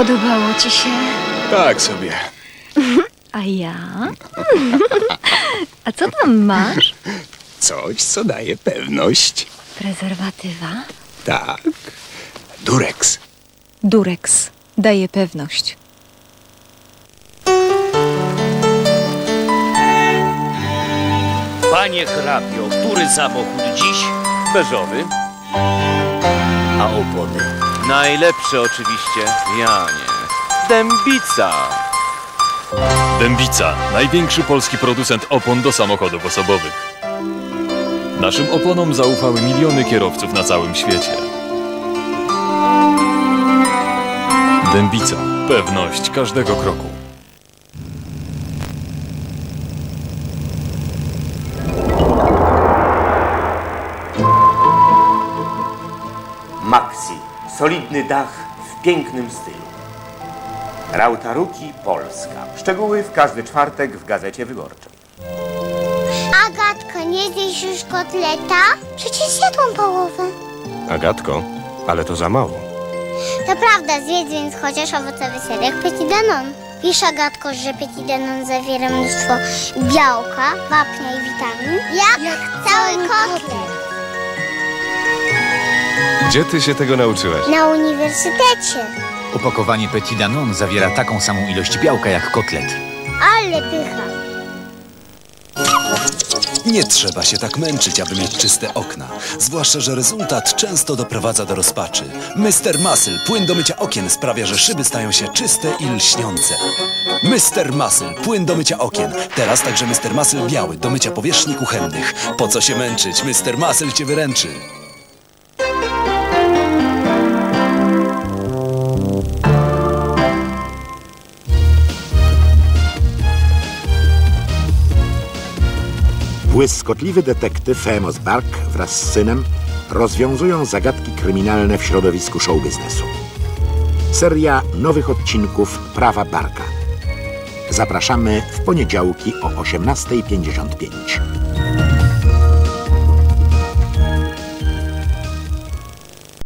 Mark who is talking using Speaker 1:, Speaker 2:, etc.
Speaker 1: Podobało ci się?
Speaker 2: Tak sobie.
Speaker 1: A ja? A co tam masz?
Speaker 2: Coś, co daje pewność.
Speaker 1: Prezerwatywa?
Speaker 2: Tak. Durex.
Speaker 1: Durex. Daje pewność.
Speaker 3: Panie hrabio, który samochód dziś?
Speaker 4: Beżowy. Najlepszy oczywiście. Ja nie. Dębica.
Speaker 5: Dębica, największy polski producent opon do samochodów osobowych. Naszym oponom zaufały miliony kierowców na całym świecie. Dębica, pewność każdego kroku.
Speaker 6: Maxi. Solidny dach w pięknym stylu. Rautaruki Polska. Szczegóły w każdy czwartek w Gazecie Wyborczej.
Speaker 7: Agatko, nie zjesz już kotleta? Przecież zjadłam połowę.
Speaker 2: Agatko, ale to za mało.
Speaker 7: To prawda, zjedz więc chociaż owocowy serek Petit Danon. Wiesz, Agatko, że Petit Danon zawiera mnóstwo białka, wapnia i witamin? Jak, Jak cały kotlet.
Speaker 2: Gdzie ty się tego nauczyłaś?
Speaker 7: Na uniwersytecie.
Speaker 8: Opakowanie Petit Danon zawiera taką samą ilość białka jak kotlet.
Speaker 7: Ale pycha.
Speaker 9: Nie trzeba się tak męczyć, aby mieć czyste okna. Zwłaszcza, że rezultat często doprowadza do rozpaczy. Mr. Muscle, płyn do mycia okien sprawia, że szyby stają się czyste i lśniące. Mr. Muscle, płyn do mycia okien. Teraz także Mr. Muscle biały, do mycia powierzchni kuchennych. Po co się męczyć? Mr. Muscle cię wyręczy.
Speaker 10: Błyskotliwy detektyw Amos Bark wraz z synem rozwiązują zagadki kryminalne w środowisku show biznesu. Seria nowych odcinków Prawa Barka. Zapraszamy w poniedziałki o 18.55.